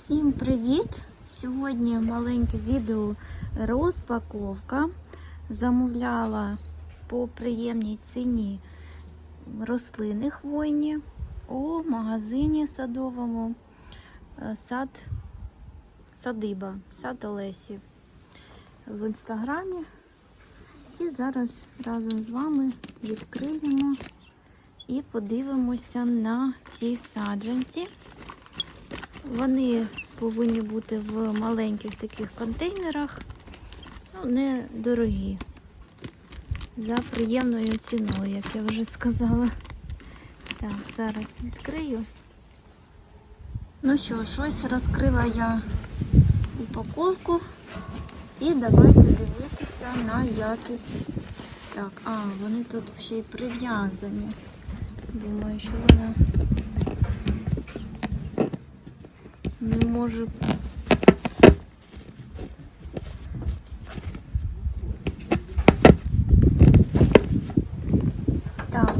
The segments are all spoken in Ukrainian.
Всім привіт! Сьогодні маленьке відео розпаковка. Замовляла по приємній ціні рослини хвойні у магазині садовому е, сад садиба, сад Олесі в інстаграмі. І зараз разом з вами відкриємо і подивимося на ці саджанці. Вони повинні бути в маленьких таких контейнерах, ну, не дорогі, за приємною ціною, як я вже сказала. Так, зараз відкрию. Ну що, щось розкрила я упаковку. І давайте дивитися на якість. Так, а, вони тут ще й прив'язані. Думаю, що вона не можу. Так.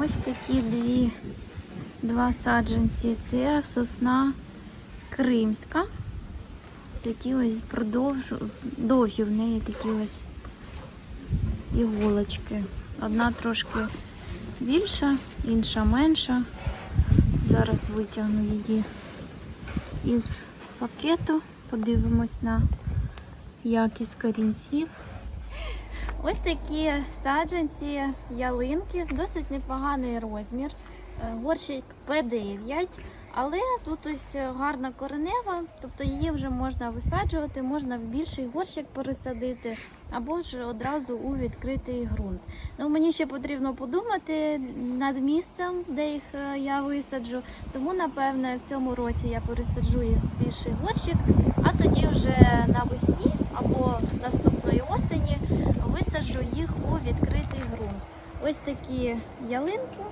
Ось такі дві, два саджанці. Це сосна кримська. Такі ось продовж, довгі в неї такі ось іголочки. Одна трошки більша, інша менша. Зараз витягну її із пакету, подивимось на якість корінців. Ось такі саджанці ялинки, досить непоганий розмір. Е, Горщик П9, але тут ось гарна коренева, тобто її вже можна висаджувати, можна в більший горщик пересадити, або ж одразу у відкритий ґрунт. Ну, мені ще потрібно подумати над місцем, де їх е, я висаджу. Тому, напевне, в цьому році я пересаджу їх в більший горщик, а тоді вже навесні або наступної осені висаджу їх у відкритий ґрунт. Ось такі ялинки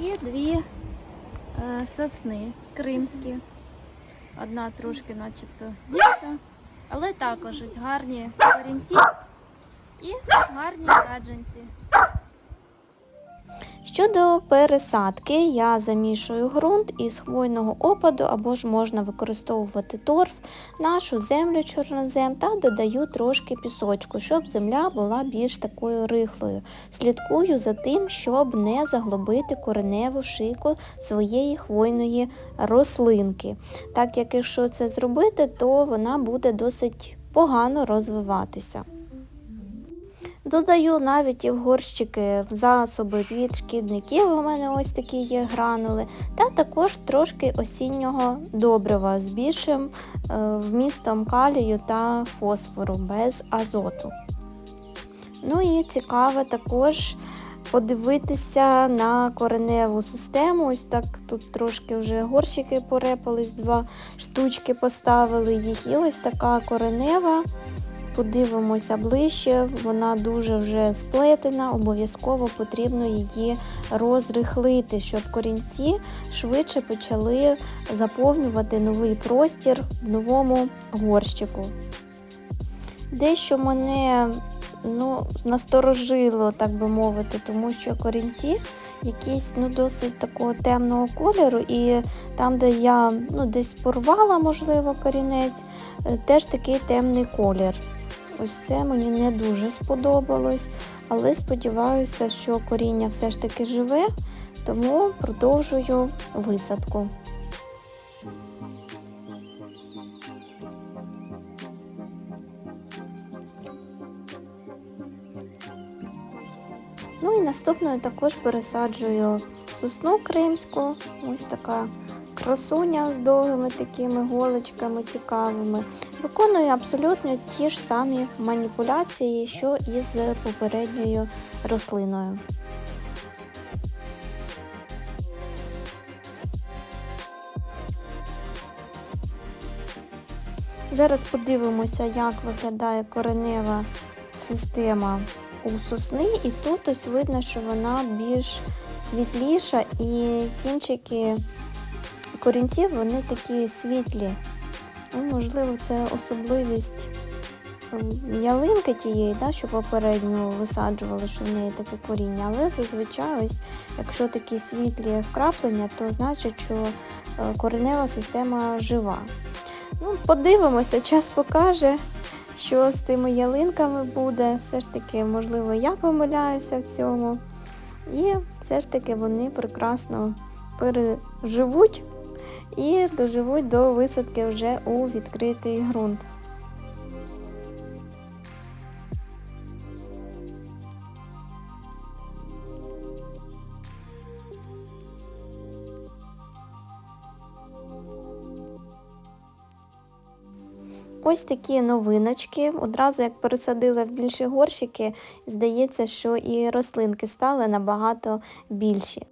і дві е, сосни кримські. Одна трошки начебто більша, але також ось гарні корінці і гарні саджанці. Щодо пересадки, я замішую ґрунт із хвойного опаду або ж можна використовувати торф, нашу землю чорнозем та додаю трошки пісочку, щоб земля була більш такою рихлою. Слідкую за тим, щоб не заглобити кореневу шийку своєї хвойної рослинки. Так як якщо це зробити, то вона буде досить погано розвиватися. Додаю навіть і в горщики засоби від шкідників. У мене ось такі є гранули, та також трошки осіннього добрива з більшим е, вмістом калію та фосфору без азоту. Ну і цікаво також подивитися на кореневу систему. Ось так тут трошки вже горщики порепались, два штучки поставили їх. І ось така коренева подивимося ближче, вона дуже вже сплетена, обов'язково потрібно її розрихлити, щоб корінці швидше почали заповнювати новий простір в новому горщику. Дещо мене ну, насторожило, так би мовити, тому що корінці якісь ну, досить такого темного кольору, і там, де я ну, десь порвала, можливо, корінець, е, теж такий темний колір. Ось це мені не дуже сподобалось, але сподіваюся, що коріння все ж таки живе, тому продовжую висадку. Ну і наступною також пересаджую сосну кримську, ось така красуня з довгими такими голочками цікавими. Виконую абсолютно ті ж самі маніпуляції, що і з попередньою рослиною. Зараз подивимося, як виглядає коренева система у сосни, і тут ось видно, що вона більш світліша, і кінчики корінців вони такі світлі. Ну, можливо, це особливість ялинки тієї, да, що попередньо висаджували, що в неї таке коріння. Але зазвичай, ось, якщо такі світлі вкраплення, то значить, що е, коренева система жива. Ну, подивимося, час покаже, що з тими ялинками буде. Все ж таки, можливо, я помиляюся в цьому. І все ж таки вони прекрасно переживуть і доживуть до висадки вже у відкритий ґрунт. Ось такі новиночки. Одразу як пересадила в більші горщики, здається, що і рослинки стали набагато більші.